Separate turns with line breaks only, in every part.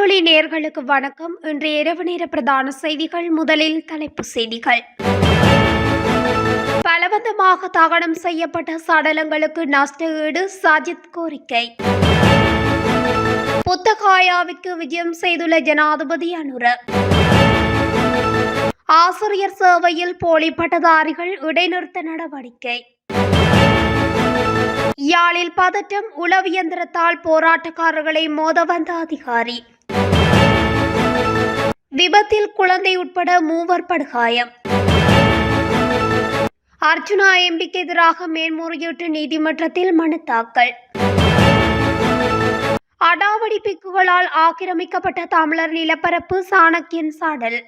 வானொலி நேர்களுக்கு வணக்கம். இன்று இரவு நேர பிரதான செய்திகள் முதலில் தலைப்புச் செய்திகள். பலவந்தமாக தகனம் செய்யப்பட்ட சடலங்களுக்கு நஷ்ட ஈடு சாஜித் கோரிக்கை. புத்தகாயாவிற்கு விஜயம் செய்துள்ள ஜனாதிபதி அனுர. ஆசிரியர் சேவையில் போலி பட்டதாரிகள் இடைநிறுத்த நடவடிக்கை. யாழில் பதற்றம் உளவியந்திரத்தால் போராட்டக்காரர்களை மோத வந்த அதிகாரி. விபத்தில் குழந்தை உட்பட மூவர் படுகாயம். அர்ஜுனா எம்பிக்கு எதிராக மேல்முறையீட்டு நீதிமன்றத்தில் மனு தாக்கல். அடாவடி பிக்குகளால் ஆக்கிரமிக்கப்பட்ட தமிழர் நிலப்பரப்பு சாணக்கியன் சாடல்.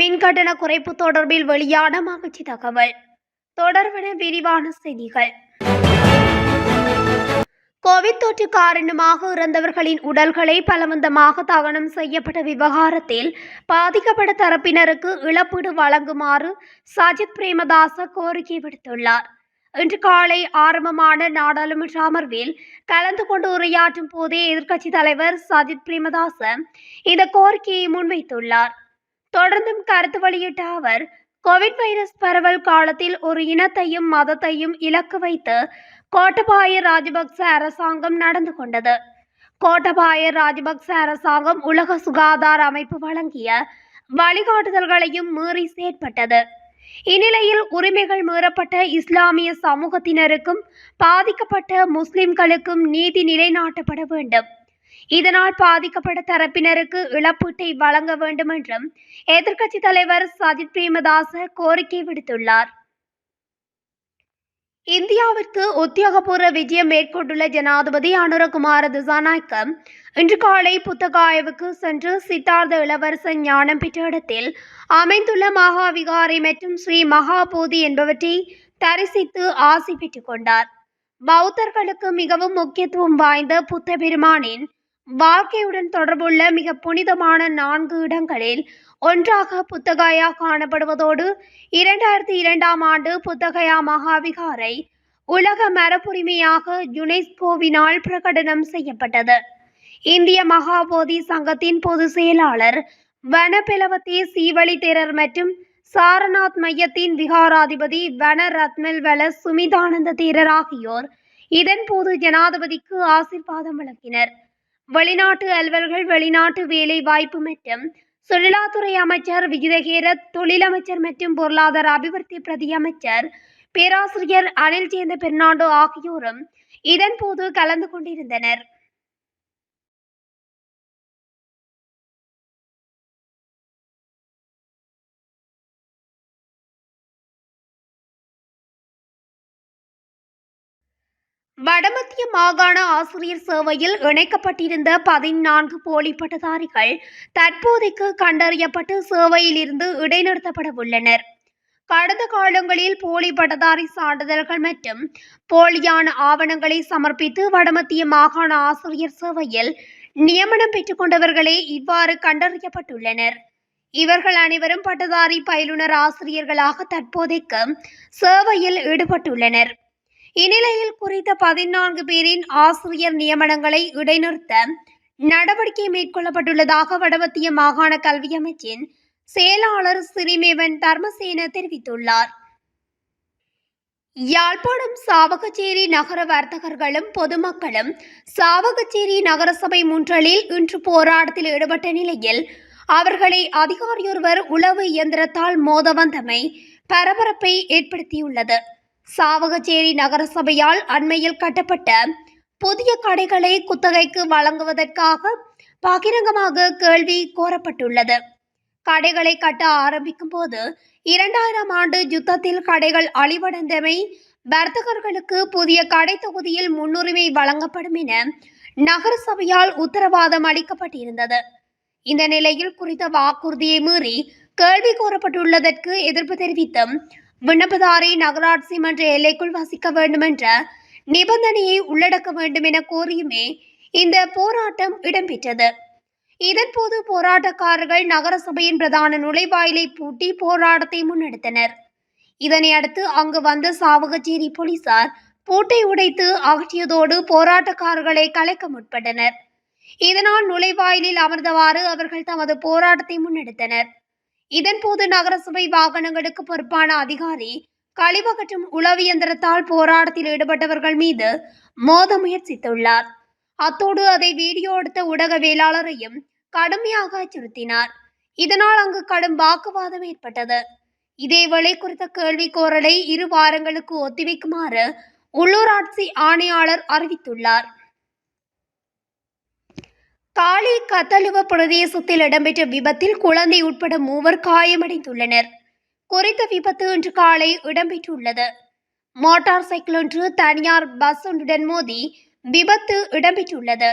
மின்கட்டண குறைப்பு தொடர்பில் வெளியான மகிழ்ச்சி தகவல். தொடர்பென விரிவான செய்திகள். கோவிட் தொற்று காரணமாக இறந்தவர்களின் உடல்களை பலவந்தமாக தகனம் செய்யப்பட்ட விவகாரத்தில் பாதிக்கப்பட்ட தரப்பினருக்கு இழப்பீடு வழங்குமாறு சஜித் பிரேமதாச கோரிக்கை விடுத்துள்ளார். இன்று காலை ஆரம்பமான நாடாளுமன்ற அமர்வில் கலந்து கொண்டு உரையாற்றும் போதே எதிர்க்கட்சித் தலைவர் சஜித் பிரேமதாச இந்த கோரிக்கையை முன்வைத்துள்ளார். தொடர்ந்தும் கருத்து வெளியிட்ட அவர் கோவிட் வைரஸ் பரவல் காலத்தில் ஒரு இனத்தையும் மதத்தையும் இலக்கு வைத்து கோட்டபாய ராஜபக்ச அரசாங்கம் நடந்து கொண்டது கோட்டபாய ராஜபக்ச அரசாங்கம் உலக சுகாதார அமைப்பு வழங்கிய வழிகாட்டுதல்களையும் மீறி செயற்பட்டது இந்நிலையில் உரிமைகள் மீறப்பட்ட இஸ்லாமிய சமூகத்தினருக்கும் பாதிக்கப்பட்ட முஸ்லிம்களுக்கும் நீதி நிலைநாட்டப்பட வேண்டும் இதனால் பாதிக்கப்பட்ட தரப்பினருக்கு இழப்பீட்டை வழங்க வேண்டும் என்றும் எதிர்க்கட்சி தலைவர் சஜித் பிரேமதாச கோரிக்கை விடுத்துள்ளார் இந்தியாவிற்கு உத்தியோகபூர்வ விஜயம் மேற்கொண்டுள்ள ஜனாதிபதி அனுரகுமார திசாநாயக்க இன்று காலை புத்தகாயவுக்கு சென்று சித்தார்த்த இளவரசன் ஞானம் பெற்ற இடத்தில் அமைந்துள்ள மகாவிகாரி மற்றும் ஸ்ரீ மகாபோதி என்பவற்றை தரிசித்து ஆசி பெற்றுக் கொண்டார். பௌத்தர்களுக்கு மிகவும் முக்கியத்துவம் வாய்ந்த புத்த பெருமானின் வாழ்க்கையுடன் தொடர்புள்ள மிக புனிதமான நான்கு இடங்களில் ஒன்றாக புத்தகயா காணப்படுவதோடு இரண்டாயிரத்தி இரண்டாம் ஆண்டு புத்தகயா மகாவிகாரை உலக மரபுரிமையாக யுனெஸ்கோவினால் பிரகடனம் செய்யப்பட்டது. இந்திய மகாபோதி சங்கத்தின் பொதுச் செயலாளர் வனப்பிலவத்தே சீவழி தேரர் மற்றும் சாரநாத் மையத்தின் விகாராதிபதி வன ரத்னல்வல சுமிதானந்த தேரர் ஆகியோர் இதன்போது ஜனாதிபதிக்கு ஆசிர்வாதம் வழங்கினர். வெளிநாட்டு அலுவல்கள் வெளிநாட்டு வேலை வாய்ப்பு மற்றும் சுற்றுலாத்துறை அமைச்சர் விஜயகேர தொழிலமைச்சர் மற்றும் பொருளாதார அபிவிருத்தி பிரதி அமைச்சர் பேராசிரியர் அனில் சேந்த பெர்னாண்டோ ஆகியோரும் இதன்போது கலந்து கொண்டிருந்தனர். வடமத்திய மாகாண ஆசிரியர் சேவையில் இணைக்கப்பட்டிருந்த பதினான்கு போலி பட்டதாரிகள் தற்போதைக்கு கண்டறியப்பட்டு சேவையிலிருந்து இடைநிறுத்தப்பட உள்ளனர் கடந்த காலங்களில் போலி பட்டதாரி சான்றிதழ்கள் மற்றும் போலியான ஆவணங்களை சமர்ப்பித்து வடமத்திய மாகாண ஆசிரியர் சேவையில் நியமனம் பெற்றுக்கொண்டவர்களே இவ்வாறு கண்டறியப்பட்டுள்ளனர். இவர்கள் அனைவரும் பட்டதாரி பயிலுனர் ஆசிரியர்களாக தற்போதைக்கு சேவையில் ஈடுபட்டுள்ளனர். இந்நிலையில் குறித்த பதினான்கு பேரின் ஆசிரியர் நியமனங்களை இடைநிறுத்த நடவடிக்கை மேற்கொள்ளப்பட்டுள்ளதாக வடமத்திய மாகாண கல்வி அமைச்சின் செயலாளர் சிறிமேவன் தர்மசேன தெரிவித்துள்ளார். யாழ்ப்பாணம் சாவகச்சேரி நகர வர்த்தகர்களும் பொதுமக்களும் சாவகச்சேரி நகரசபை முன்றலில் இன்று போராட்டத்தில் ஈடுபட்ட நிலையில் அவர்களை அதிகாரியொருவர் உளவு இயந்திரத்தால் மோத வந்தமை பரபரப்பை ஏற்படுத்தியுள்ளது. சாவகச்சேரி நகரசபையால் அண்மையில் கட்டப்பட்ட புதிய கடைகளை குத்தகைக்கு வழங்குவதற்காக பகிரங்கமாக கேள்வி கோரப்பட்டுள்ளது. கடைகளை கட்ட ஆரம்பிக்கும் போது இரண்டாயிரம் ஆண்டு யுத்தத்தில் கடைகள் அழிவடைந்தமை வர்த்தகர்களுக்கு புதிய கடை தொகுதியில் முன்னுரிமை வழங்கப்படும் என நகரசபையால் உத்தரவாதம் அளிக்கப்பட்டிருந்தது. இந்த நிலையில் குறித்த வாக்குறுதியை மீறி கேள்வி கோரப்பட்டுள்ளதற்கு எதிர்ப்பு தெரிவித்தும் விண்ணப்பதாரி நகராட்சி மன்ற எல்லைக்குள் வசிக்க வேண்டும் என்ற நிபந்தனையை உள்ளடக்க வேண்டும் என கோரியுமே இந்த போராட்டம் இடம்பெற்றது. இதன்போது போராட்டக்காரர்கள் நகரசபையின் பிரதான நுழைவாயிலை பூட்டி போராட்டத்தை முன்னெடுத்தனர். இதனை அடுத்து அங்கு வந்த சாவகச்சேரி போலீசார் பூட்டை உடைத்து அகற்றியதோடு போராட்டக்காரர்களை கலைக்க முற்பட்டனர். இதனால் நுழைவாயிலில் அமர்ந்தவாறு அவர்கள் தமது போராட்டத்தை முன்னெடுத்தனர். இதன்போது நகரசபை வாகனங்களுக்கு பொறுப்பான அதிகாரி கழிவகற்றும் உளவு இயந்திரத்தால் போராட்டத்தில் ஈடுபட்டவர்கள் மீது மோத முயற்சித்துள்ளார். அத்தோடு அதை வீடியோ எடுத்த ஊடகவியலாளரையும் கடுமையாக அச்சுறுத்தினார். இதனால் அங்கு கடும் வாக்குவாதம் ஏற்பட்டது. இதேவேளை குறித்த கேள்வி கோரலை இரு வாரங்களுக்கு ஒத்திவைக்குமாறு உள்ளூராட்சி ஆணையாளர் அறிவித்துள்ளார். காளி கத்தலுவ பிரதேசத்தில் இடம்பெற்ற விபத்தில் குழந்தை உட்பட மூவர் காயமடைந்துள்ளனர். குறித்த விபத்து இன்று காலை இடம்பெற்றுள்ளது. மோட்டார் சைக்கிள் ஒன்று தனியார் பஸ் ஒன்றுடன் மோதி விபத்து இடம்பெற்றுள்ளது.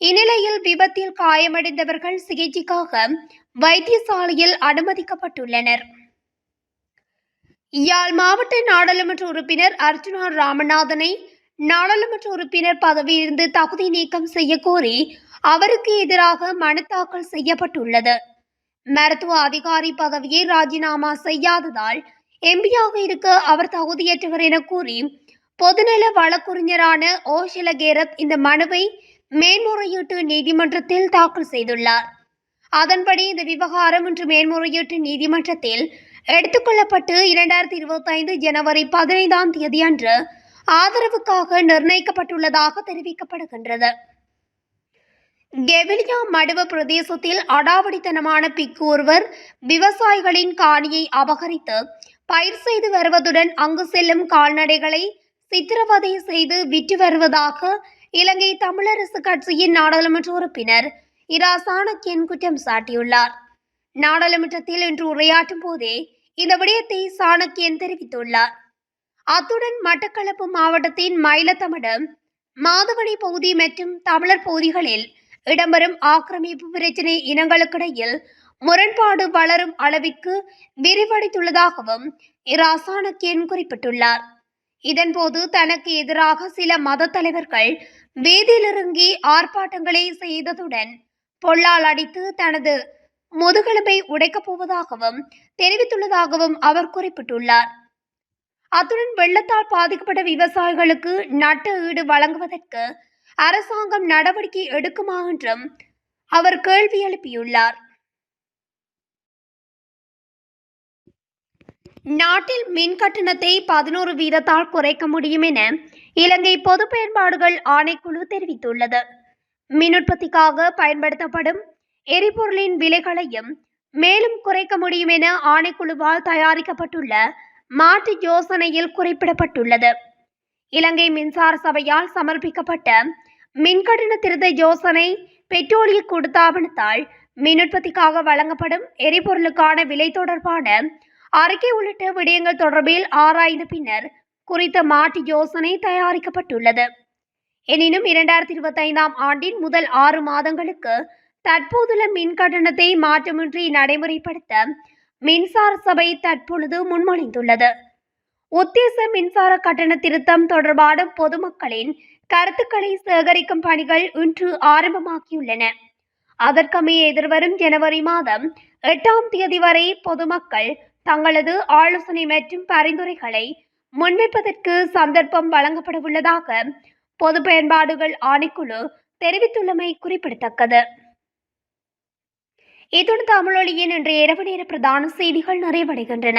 இந்நிலையில் விபத்தில் காயமடைந்தவர்கள் சிகிச்சைக்காக வைத்தியசாலையில் அனுமதிக்கப்பட்டுள்ளனர். யாழ் மாவட்ட நாடாளுமன்ற உறுப்பினர் அர்ஜுனா ராமநாதனை நாடாளுமன்ற உறுப்பினர் பதவியிலிருந்து தகுதி நீக்கம் செய்ய கோரி அவருக்கு எதிராக மனு தாக்கல் செய்யப்பட்டுள்ளது. மருத்துவ அதிகாரி பதவியை ராஜினாமா செய்யாததால் எம்பியாக இருக்க அவர் தகுதியற்றவர் என கூறி பொதுநல வழக்கறிஞரான ஓ. ஷிலகேரத் இந்த மனுவை மேன்முறையீட்டு நீதிமன்றத்தில் தாக்கல் செய்துள்ளார். அதன்படி இந்த விவகாரம் இன்று மேன்முறையீட்டு நீதிமன்றத்தில் எடுத்துக்கொள்ளப்பட்டு இரண்டாயிரத்தி இருபத்தைந்து ஜனவரி பதினைந்தாம் தேதி அன்று ஆதரவுக்காக நிர்ணயிக்கப்பட்டுள்ளதாக தெரிவிக்கப்படுகின்றது. கெவிலியா மடுவ பிரதேசத்தில் அடாவடித்தனமான பிக்கு ஒருவர் விவசாயிகளின் காணியை அபகரித்து பயிர் செய்து வருவதுடன் அங்கு செல்லும் கால்நடைகளை சித்திரவதை செய்து விற்று வருவதாக இலங்கை தமிழரசு கட்சியின் நாடாளுமன்ற உறுப்பினர் இரா சாணக்கியன் குற்றம் சாட்டியுள்ளார். நாடாளுமன்றத்தில் இன்று உரையாற்றும் போதே இந்த விடயத்தை சாணக்கியன் தெரிவித்துள்ளார். அத்துடன் மட்டக்களப்பு மாவட்டத்தின் மயிலத்தமடு மாதவனி பகுதி மற்றும் தமிழர் பகுதிகளில் இடம்பெறும் ஆக்கிரமிப்பு பிரச்சினை இனங்களுக்கிடையில் முரண்பாடு வளரும் அளவிற்கு விரிவடைத்துள்ளதாகவும் இராசானக்கியன் குறிப்பிட்டுள்ளார். இதன்போது தனக்கு எதிராக சில மத தலைவர்கள் வீதியிலிறங்கி ஆர்ப்பாட்டங்களை செய்ததுடன் பொல்லால் அடித்து தனது முதுகெலும்பை உடைக்கப் போவதாகவும் தெரிவித்துள்ளதாகவும் அவர் குறிப்பிட்டுள்ளார். அத்துடன் வெள்ளத்தால் பாதிக்கப்பட்ட விவசாயிகளுக்கு நட்ட ஈடு வழங்குவதற்கு அரசாங்கம் நடவடிக்கை எடுக்குமா என்றும் அவர் கேள்வி எழுப்பியுள்ளார். நாட்டில் மின் கட்டணத்தை பதினோரு வீதத்தால் குறைக்க முடியும் என இலங்கை பொது பயன்பாடுகள் ஆணைக்குழு தெரிவித்துள்ளது. மின் உற்பத்திக்காக பயன்படுத்தப்படும் எரிபொருளின் விலைகளையும் மேலும் குறைக்க முடியும் என ஆணைக்குழுவால் தயாரிக்கப்பட்டுள்ள மாற்று யோசனையில் குறிப்பிடப்பட்டுள்ளது. இலங்கை மின்சார சபையால் சமர்ப்பிக்கப்பட்ட மின்கட்டண திருத்த யோசனை பெட்ரோலிய கொடுத்தாவணத்தால் மின் உற்பத்திக்காக வழங்கப்படும் எரிபொருளுக்கான விலை தொடர்பான அறிக்கை உள்ளிட்ட விடயங்கள் தொடர்பில் ஆராய்ந்த பின்னர் குறித்த மாற்று யோசனை தயாரிக்கப்பட்டுள்ளது. எனினும் இரண்டாயிரத்தி இருபத்தி ஐந்தாம் ஆண்டின் முதல் ஆறு மாதங்களுக்கு தற்போதுள்ள மின் கட்டணத்தை மாற்றமின்றி நடைமுறைப்படுத்த மின்சார சபை தற்பொழுது முன்மொழிந்துள்ளது. உத்தேச மின்சார கட்டண திருத்தம் தொடர்பான பொதுமக்களின் கருத்துக்களை சேகரிக்கும் பணிகள் இன்று ஆரம்பமாகியுள்ளன. அதற்கமைய எதிர்வரும் ஜனவரி மாதம் எட்டாம் தேதி வரை பொதுமக்கள் தங்களது ஆலோசனை மற்றும் பரிந்துரைகளை முன்வைப்பதற்கு சந்தர்ப்பம் வழங்கப்படவுள்ளதாக பொது பயன்பாடுகள் ஆணைக்குழு தெரிவித்துள்ளமை குறிப்பிடத்தக்கது. இத்துடன் தமிழொலியின் இன்றைய இரவு நேர பிரதான செய்திகள் நிறைவடைகின்றன.